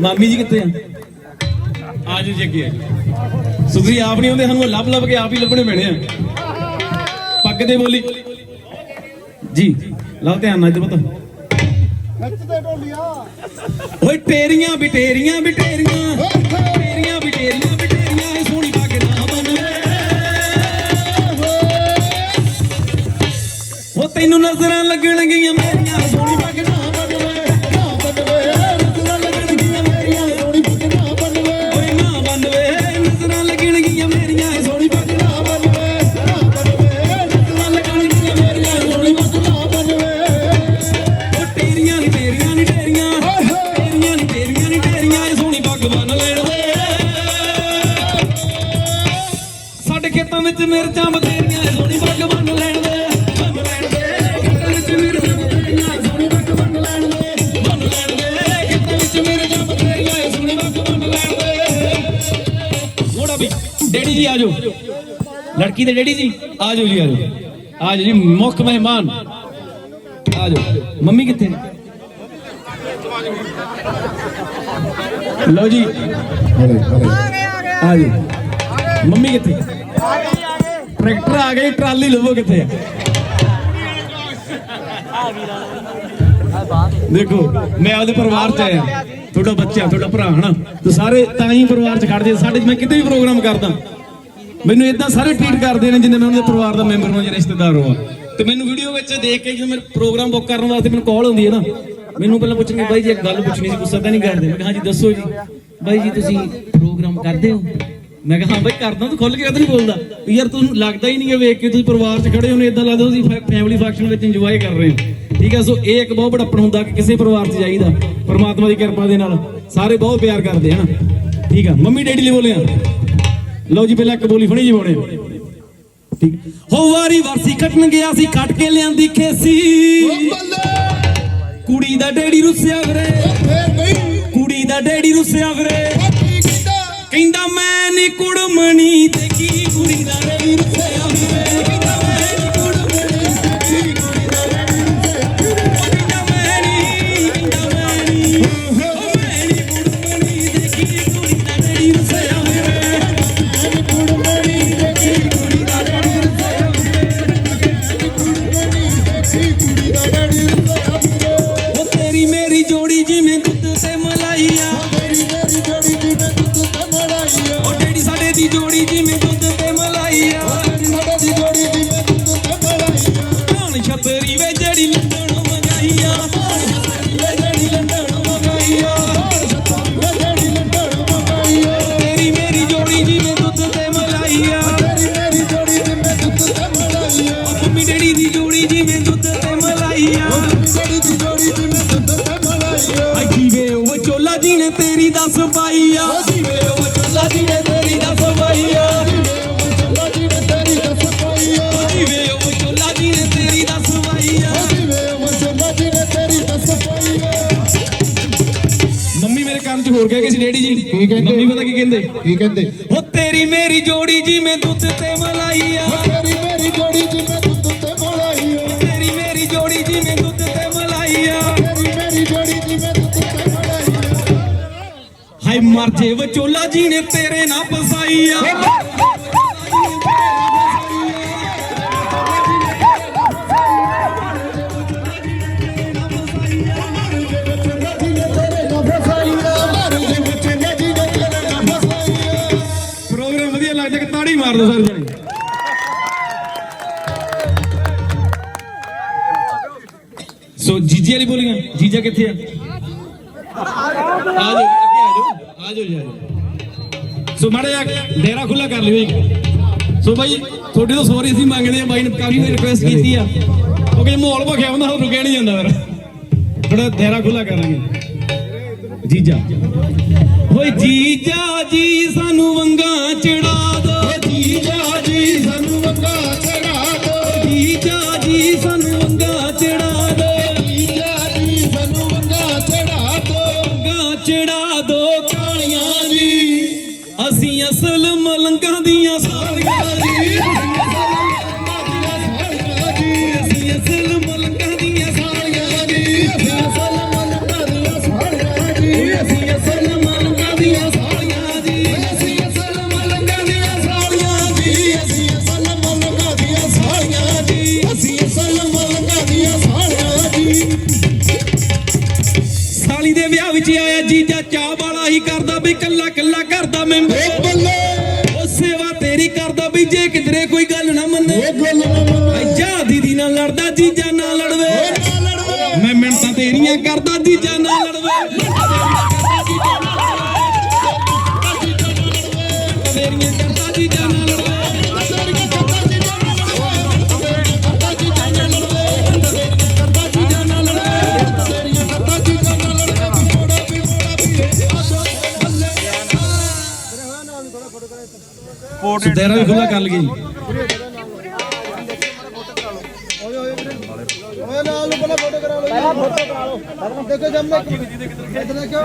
ਮਾਮੀ ਜੀ ਕਿੱਥੇ ਆ? ਆਜੋ ਜੀ ਅੱਗੇ ਆਜੋ ਸੁਧਰੀ ਆਪ ਨਹੀਂ ਆਉਂਦੇ ਸਾਨੂੰ ਲੱਭ ਲੱਭ ਕੇ ਆਪ ਹੀ ਲੱਭਣੇ ਪੈਣੇ ਆ। ਪੱਗ ਦੇ ਬੋਲੀ। ਜੀ ਲਓ ਧਿਆਨ ਨਾਲ ਇੱਧਰ ਪਤਾ। ਨੱਚਦੇ ਢੋਲੀਆਂ। ਓਏ ਤੇਰੀਆਂ ਬਿਟੇਰੀਆਂ ਬਿਟੇਰੀਆਂ। ਤੇਰੀਆਂ ਬਿਟੇਰੀਆਂ ਬਿਟੇਰੀਆਂ ਇਹ ਸੋਹਣੀ ਪੱਗ ਨਾ ਬੰਨਵੇ ਉਹ ਤੈਨੂੰ ਨਜ਼ਰਾਂ ਲੱਗਣਗੀਆਂ ਮੇਰੀਆਂ। ਦੇ ਮੋੜਾ ਡੈਡੀ ਜੀ ਆਜੋ ਲੜਕੀ ਦੇ ਡੈਡੀ ਜੀ ਆਜੋ ਜੀ ਆਜੋ ਆਜੋ ਜੀ, ਮੁੱਖ ਮਹਿਮਾਨ। ਆਜੋ ਮੰਮੀ ਕਿੱਥੇ ਨੇ? ਲਓ ਜੀ। ਆਜੋ ਮੰਮੀ ਕਿੱਥੇ? ਟਰੈਕਟਰ ਆ ਗਈ, ਟਰਾਲੀ ਲਵੋ ਕਿੱਥੇ ਆ? ਦੇਖੋ, ਮੈਂ ਆਪਦੇ ਪਰਿਵਾਰ ਚ ਆਇਆ। ਤੁਹਾਡਾ ਬੱਚਾ, ਤੁਹਾਡਾ ਭਰਾ, ਹਨਾ? ਤੇ ਸਾਰੇ ਤਾਂ ਹੀ ਪਰਿਵਾਰ ਚ ਖੜਦੇ ਸਾਡੇ ਮੈਂ ਕਿਤੇ ਵੀ ਪ੍ਰੋਗਰਾਮ ਕਰਦਾ। ਮੈਨੂੰ ਇਦਾਂ ਸਾਰੇ ਟ੍ਰੀਟ ਕਰਦੇ ਨੇ ਜਿੰਨੇ ਮੈਂ ਉਹਨਾਂ ਦੇ ਪਰਿਵਾਰ ਦਾ ਮੈਂਬਰ ਹਾਂ ਜਾਂ ਰਿਸ਼ਤੇਦਾਰ ਹਾਂ ਤੇ ਮੈਨੂੰ ਵੀਡੀਓ ਵਿੱਚ ਦੇਖ ਕੇ ਜਦੋਂ ਮੇਰੇ ਪ੍ਰੋਗਰਾਮ ਬੁੱਕ ਕਰਨ ਵਾਸਤੇ ਮੈਨੂੰ ਕਾਲ ਹੁੰਦੀ ਹੈ ਨਾ, ਮੈਨੂੰ ਪਹਿਲਾਂ ਪੁੱਛਣਗੇ, ਬਾਈ ਜੀ, ਇੱਕ ਗੱਲ ਪੁੱਛਣੀ ਸੀ, ਗੁੱਸਾ ਤਾਂ ਨਹੀਂ ਕਰਦੇ? ਮੈਂ ਕਿਹਾ ਜੀ ਦੱਸੋ ਜੀ। ਬਾਈ ਜੀ, ਤੁਸੀਂ ਪ੍ਰੋਗਰਾਮ ਕਰਦੇ ਹੋ? ਮੈਂ ਕਿਹਾ, ਹਾਂ ਬਾਈ, ਕਰਦਾ ਤੂੰ ਖੁੱਲ ਕੇ ਕਦ ਨਹੀਂ ਬੋਲਦਾ। ਯਾਰ, ਤੁਹਾਨੂੰ ਲੱਗਦਾ ਹੀ ਨਹੀਂ ਹੈ ਵੇਖ ਕੇ ਤੁਸੀਂ ਪਰਿਵਾਰ 'ਚ ਖੜੇ ਹੋ ਨੇ ਇਦਾਂ ਲੱਗਦਾ ਤੁਸੀਂ ਫੈਮਿਲੀ ਫੰਕਸ਼ਨ ਵਿੱਚ ਇੰਜੋਏ ਕਰ ਰਹੇ ਹੋ। ਠੀਕ ਹੈ ਸੋ ਇਹ ਇੱਕ ਬਹੁਤ ਬੜਾਪਣ ਹੁੰਦਾ ਕਿ ਕਿਸੇ ਪਰਿਵਾਰ 'ਚ ਜਾਈਦਾ, ਪਰਮਾਤਮਾ ਦੀ ਕਿਰਪਾ ਦੇ ਨਾਲ ਸਾਰੇ ਬਹੁਤ ਪਿਆਰ ਕਰਦੇ ਹਨ। ਠੀਕ ਆ, ਮੰਮੀ ਡੈਡੀ ਲਈ ਬੋਲੇ ਆ ਲਓ ਜੀ, ਪਹਿਲਾਂ ਇੱਕ ਬੋਲੀ ਫੜੀ ਜੀ ਬੋਲੇ ਠੀਕ। ਹੋ ਵਾਰੀ ਵਰਸੀ ਕੱਟਣ ਗਿਆ ਸੀ, ਕੱਟ ਕੇ ਲਿਆਂਦੀ ਖੇਸੀ। ਕੁੜੀ ਦਾ ਡੈਡੀ ਰੁੱਸਿਆ ਵੀਰੇ ਕੁੜੀ ਦਾ ਡੈਡੀ ਰੁੱਸਿਆ ਵੀਰੇ ਕਹਿੰਦਾ, ਮੈਂ ਨੀ ਕੁੜਮਣੀ ਤੇ ਕੀ ਕੁੜੀ ਦਾ ਡੈਡੀ ਰੁੱਸਿਆ ਵੀਰੇ ਚੋਲਾ ਜੀ ਨੇ ਤੇਰੀ ਦੱਸ ਜੀਵੇ ਉਹ ਜੀ ਤੇਰੀ ਜੀ ਜੀਵੇ ਉਹ ਜੀ ਤੇਰੀ ਜੀ ਪਾਈਆ ਮੰਮੀ ਮੇਰੇ ਕੰਨ 'ਚ ਹੋਰ ਕਹਿ ਗਏ ਸੀ ਡੈਡੀ ਜੀ। ਕੀ ਕਹਿੰਦੇ? ਮੰਮੀ ਪਤਾ ਕੀ ਕਹਿੰਦੇ? ਕੀ ਕਹਿੰਦੇ? ਉਹ ਤੇਰੀ ਮੇਰੀ ਜੋੜੀ ਜਿਵੇਂ ਦੁੱਧ ਤੇ ਮਲਾਈਆ। ਮੇਰੀ ਹਾਏ ਮਰ ਜੇ ਵਿਚੋਲਾ ਜੀ ਨੇ ਤੇਰੇ ਨਾਲ ਫਸਾਈਆ ਚੱਲਾ ਪ੍ਰੋਗਰਾਮ ਵਧੀਆ ਲੱਗਦਾ ਕਿ ਤਾੜੀ ਮਾਰ ਦੋ ਸਾਰੇ ਜਣੇ। ਸੋ ਜੀਜੇ ਵਾਲੀ ਬੋਲੀਆਂ, ਜੀਜਾ ਕਿੱਥੇ ਆ? ਆ ਜਾਓ। ਅੱਗੇ ਆ ਜਾਓ ਆ ਜਾਓ ਜੀ ਆ ਜਾਓ। ਸੋ ਮਾੜਾ ਜਿਹਾ ਡੇਰਾ ਖੁੱਲਾ ਕਰ ਲਿਓ ਇੱਕ। ਸੋ ਬਾਈ ਤੁਹਾਡੇ ਤੋਂ ਸੌਰੀ ਅਸੀਂ ਮੰਗਦੇ ਆ ਬਾਈ ਨੇ ਕਾਫੀ ਵਾਰ ਰਿਕੁਐਸਟ ਕੀਤੀ ਆ। ਕਿਉਂਕਿ ਮਾਹੌਲ ਭਖਿਆ ਹੁੰਦਾ ਉਹ ਰੁਕਿਆ ਨਹੀਂ ਜਾਂਦਾ ਫਿਰ। ਥੋੜਾ ਡੇਰਾ ਖੁੱਲਾ ਕਰਾਂਗੇ। ਜੀਜਾ। ਓਏ ਜੀਜਾ ਜੀ ਸਾਨੂੰ ਵੰਗਾ ਚੜਾ ਦੋ। ਜੀਜਾ ਜੀ ਸਾਨੂੰ ਵੰਗਾ ਚੜਾ ਦੋ। ਜੀਜਾ ਜੀ ਸਾਨੂੰ ਵੰਗਾ ਚੜਾ ਦੋ। ਜੀਜਾ ਜੀ ਸਾਨੂੰ ਵੰਗਾ ਚੜਾ ਦੋ। ਵੰਗਾ ਚੜਾ ਵਿੱਚ ਆਇਆ ਜੀਜਾ ਚਾਹ ਵਾਲਾ ਹੀ ਕਰਦਾ ਵੀ ਕੱਲਾ ਕੱਲਾ ਕਰਦਾ ਬੱਲੇ। ਉਹ ਸੇਵਾ ਤੇਰੀ ਕਰਦਾ ਵੀ ਜੇ ਕਿਧਰੇ ਕੋਈ ਗੱਲ ਨਾ ਮੰਨੇ। ਓ ਗੱਲ ਨਾ ਮੰਨੇ ਜਾ ਦੀਦੀ ਨਾਲ ਲੜਦਾ ਜੀਜਾ ਨਾ ਲੜਵੇ। ਮੈਂ ਮਿੰਟਾਂ ਤੇਰੀਆਂ ਕਰਦਾ ਜੀਜਾ ਨਾ ਲੜਵੇ। ਦਾਇਰਾ ਵੀ ਖੁੱਲਾ ਕਰ ਲਈਏ ਓਏ ਨਾਲ ਨੂੰ ਪਹਿਲਾਂ ਫੋਟੋ ਕਰਾ ਲਓ ਪਹਿਲਾਂ ਫੋਟੋ ਕਰਾ ਲਓ ਦੇਖੋ ਜੰਮ ਇੱਧਰ ਦੇਖੋ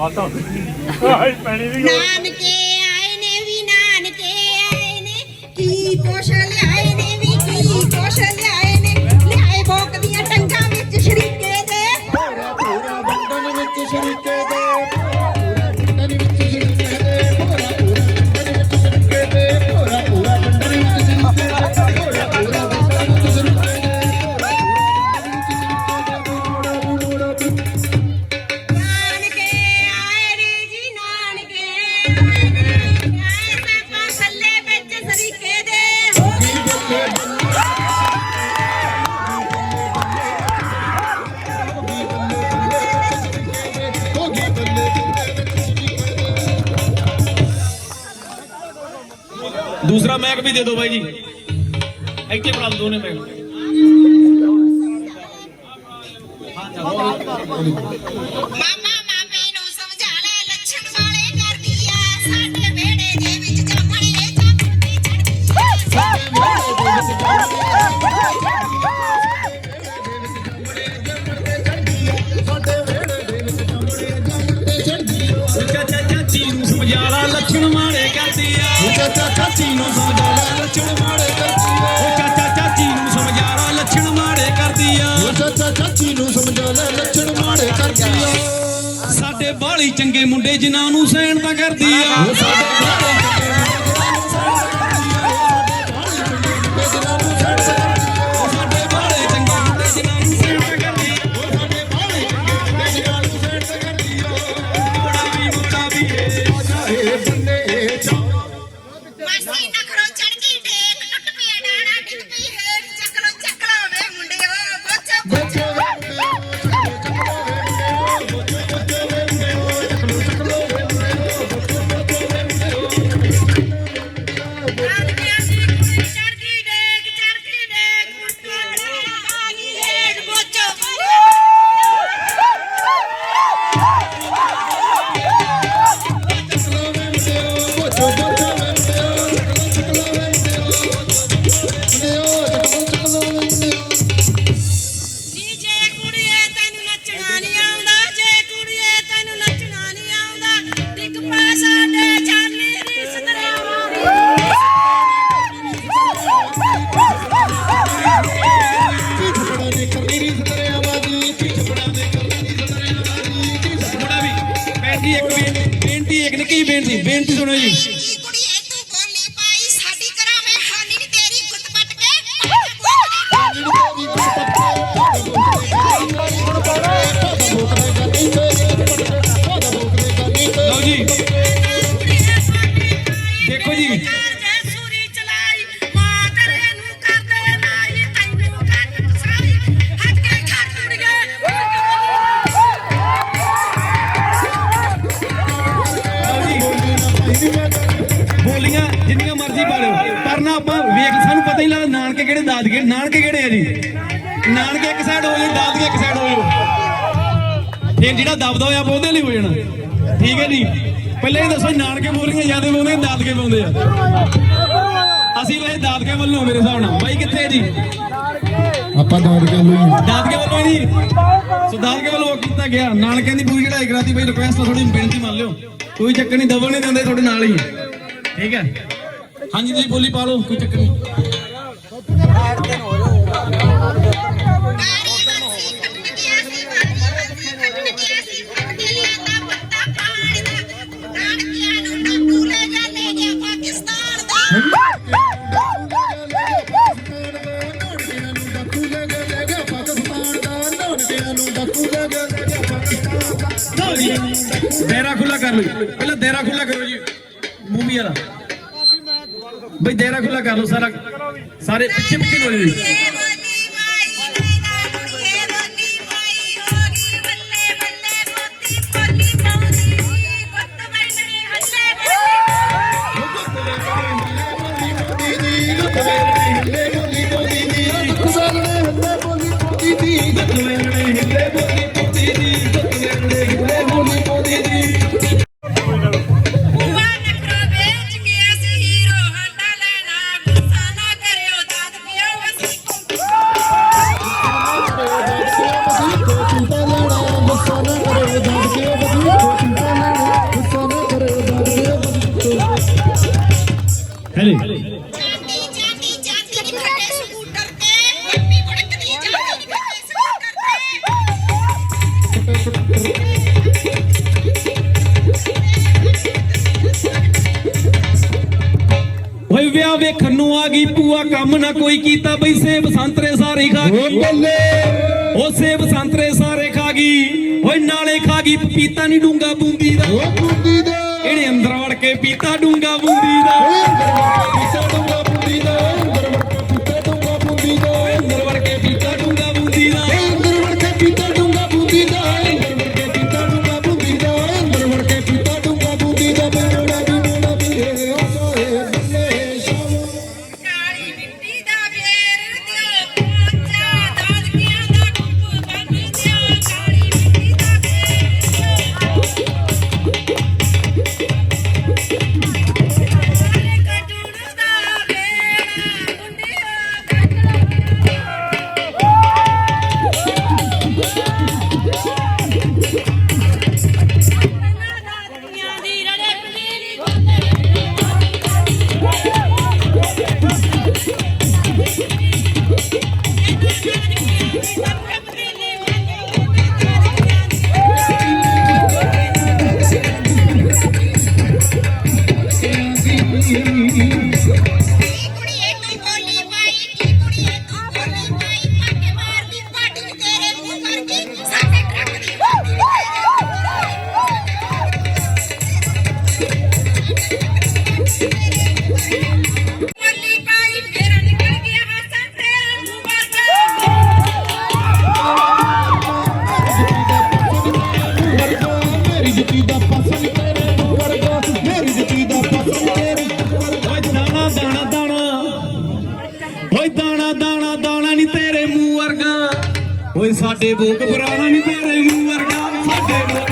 ਨਾਨਕੇ ਆਏ ਦੂਸਰਾ ਮੈਕ ਵੀ ਦੇ ਦਿਓ ਬਾਈ ਜੀ। ਇੱਥੇ ਬਣਾ ਦਿਓ ਦੋਨੇ ਮੈਕ। ਮਾਮਾ ਮਾਮੀ ਨੂੰ ਸਮਝਾ ਲੈ ਲੱਛਣ ਵਾਲੇ ਕਰਦੀ ਆ। ਸਾਡੇ ਵਿਹੜੇ ਦੇ ਵਿੱਚ ਜਾਮਣੀ ਇਹ ਚਾਂਦੀ ਚੜਦੀ ਚਾਚਾ ਚਾਚੀ ਨੂੰ ਸਮਝਾ ਲਾ ਲੱਛਣ ਆ ਚਾਚਾ ਨੂੰ ਲੱਛਣ ਮਾੜੇ ਕਰਦੀ ਉਹ ਚਾਚਾ ਚਾਚੀ ਨੂੰ ਸਮਝਾ ਲਾ ਲੱਛਣ ਮਾੜੇ ਕਰਦੀ ਆ। ਓ ਚਾਚਾ ਚਾਚੀ ਨੂੰ ਸਮਝਾ ਲੈ ਲੱਛਣ ਮਾੜੇ ਕਰਦੀ ਆ। ਸਾਡੇ ਬਾਲੀ ਚੰਗੇ ਮੁੰਡੇ ਜਿਨ੍ਹਾਂ ਨੂੰ ਸਹਿਣ ਤਾਂ ਕਰਦੀ ਆ। ਸਾਡੇ ਬਾਰੇ ਪਰ ਪਰ ਨਾ ਆਪਾਂ ਵੇਖ ਸਾਨੂੰ ਪਤਾ ਹੀ ਲੱਗਦਾ ਨਾਨਕੇ ਕਿਹੜੇ ਦਾਦਕੇ ਨਾਨਕੇ ਕਿਹੜੇ ਆ ਜੀ? ਨਾਨਕੇ ਇੱਕ ਸਾਈਡ ਹੋ ਜਾਣ ਦਾਦਕੇ ਇੱਕ ਸਾਈਡ ਹੋ ਜਾਣ ਫਿਰ ਜਿਹੜਾ ਦਬਦਾ ਹੋਇਆ ਉਹਦੇ ਲਈ ਹੋ ਜਾਣਾ। ਠੀਕ ਹੈ ਜੀ? ਪਹਿਲੇ ਦੱਸੋ ਨਾਨਕੇ ਬੋਲੀਆਂ ਜਾਂਦੇ ਬੋਲਦੇ ਦਾਦਕੇ ਬੋਲਦੇ ਆ? ਅਸੀਂ ਵੈਸੇ ਦਾਦਕੇ ਵੱਲੋਂ ਮੇਰੇ ਹਿਸਾਬ ਨਾਲ। ਬਾਈ ਕਿੱਥੇ ਜੀ? ਆਪਾਂ ਦਾਦਕੇ ਵੱਲੋਂ ਦਾਦਕੇ ਵੱਲੋਂ ਜੀ ਸੋ ਦਾਦਕੇ ਵੱਲੋਂ ਕੀਤਾ ਗਿਆ। ਨਾਨਕੇ ਦੀ ਪੂਰੀ ਚੜਾਈ ਕਰਾਤੀ। ਬਈ ਰਿਕੁਐਸਟ ਥੋੜੀ ਬੇਨਤੀ ਮੰਨ ਲਿਓ। ਕੋਈ ਚੱਕਰ ਨਹੀਂ ਦਬਲ ਨਹੀਂ ਦਿੰਦੇ ਤੁਹਾਡੇ ਨਾਲ ਹੀ ਠੀਕ ਹੈ? ਹਾਂਜੀ ਤੁਸੀਂ ਬੋਲੀ ਪਾ ਲਓ, ਕੋਈ ਚੱਕਰ ਨਹੀਂ। ਦੇਰਾ ਖੁੱਲਾ ਕਰ ਲਈ ਪਹਿਲਾਂ ਦੇਰਾ ਖੁੱਲਾ ਕਰੋ ਜੀ। ਮੂਵੀ ਵਾਲਾ ਬਈ ਦੇਰਾ ਖੁੱਲਾ ਕਰ ਲੋ ਸਾਰਾ। ਸਾਰੇ ਪਿੱਛੇ ਪਿੱਛੇ ਬੋਲੀ ਹਿੱਲੇ ਬੋਲੀ ਪੁੱਤੀ ਦੀ ਹਿੱਲੇ ਬੋਲੀ ਪੁੱਤੀ ਦੀ ਨਾ ਕੋਈ ਕੀਤਾ ਬਈ ਸੇਬ ਸੰਤਰੇ ਸਾਰੇ ਖਾ ਗਈ। ਉਹ ਸੇਬ ਸੰਤਰੇ ਸਾਰੇ ਖਾ ਗਈ। ਓਏ ਨਾਲੇ ਖਾ ਗਈ ਪਪੀਤਾ ਨਹੀਂ ਡੂੰਗਾ ਬੂੰਦੀ ਦਾ। ਇਹਨੇ ਅੰਦਰ ਵੜ ਕੇ ਪੀਤਾ ਡੂੰਗਾ ਬੂੰਦੀ ਦਾ। ਜਤੀ ਦਾ ਪਸੰਦ ਤੇਰੇ ਵਰਗਾ ਮੇਰੀ ਜਤੀ ਦਾ ਪਸੰਦ ਤੇਰੇ ਓਏ ਦਾਣਾ ਦਾਣਾ ਦਾਣਾ। ਓਏ ਦਾਣਾ ਦਾਣਾ ਦਾਣਾ ਨਹੀਂ ਤੇਰੇ ਮੂੰਹ ਵਰਗਾ। ਓਏ ਸਾਡੇ ਬੋਕ ਪੁਰਾਣਾ ਨਹੀਂ ਤੇਰੇ ਮੂੰਹ ਵਰਗਾ। ਸਾਡੇ ਬੋਕ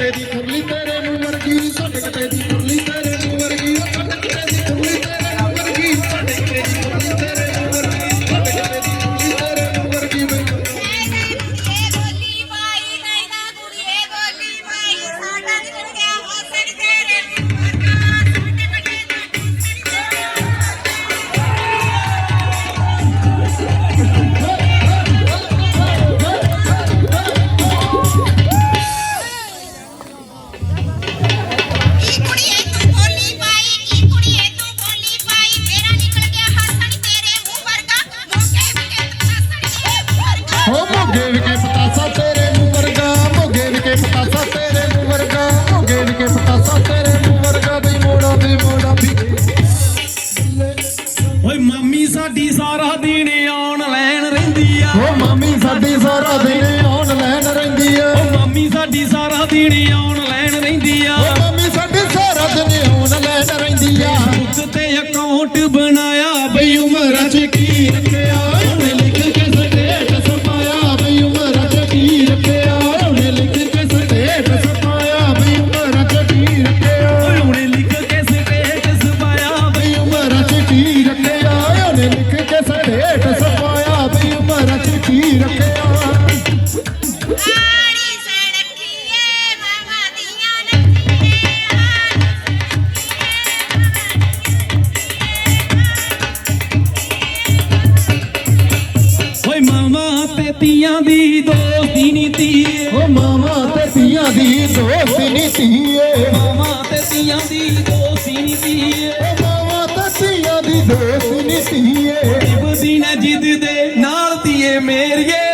Freddy அடிக்கடி அவனு ਦੋਸ ਨੀ ਧੀਏ ਦੇ ਨਾਲ ਦੀਏ ਮੇਰੀਏ।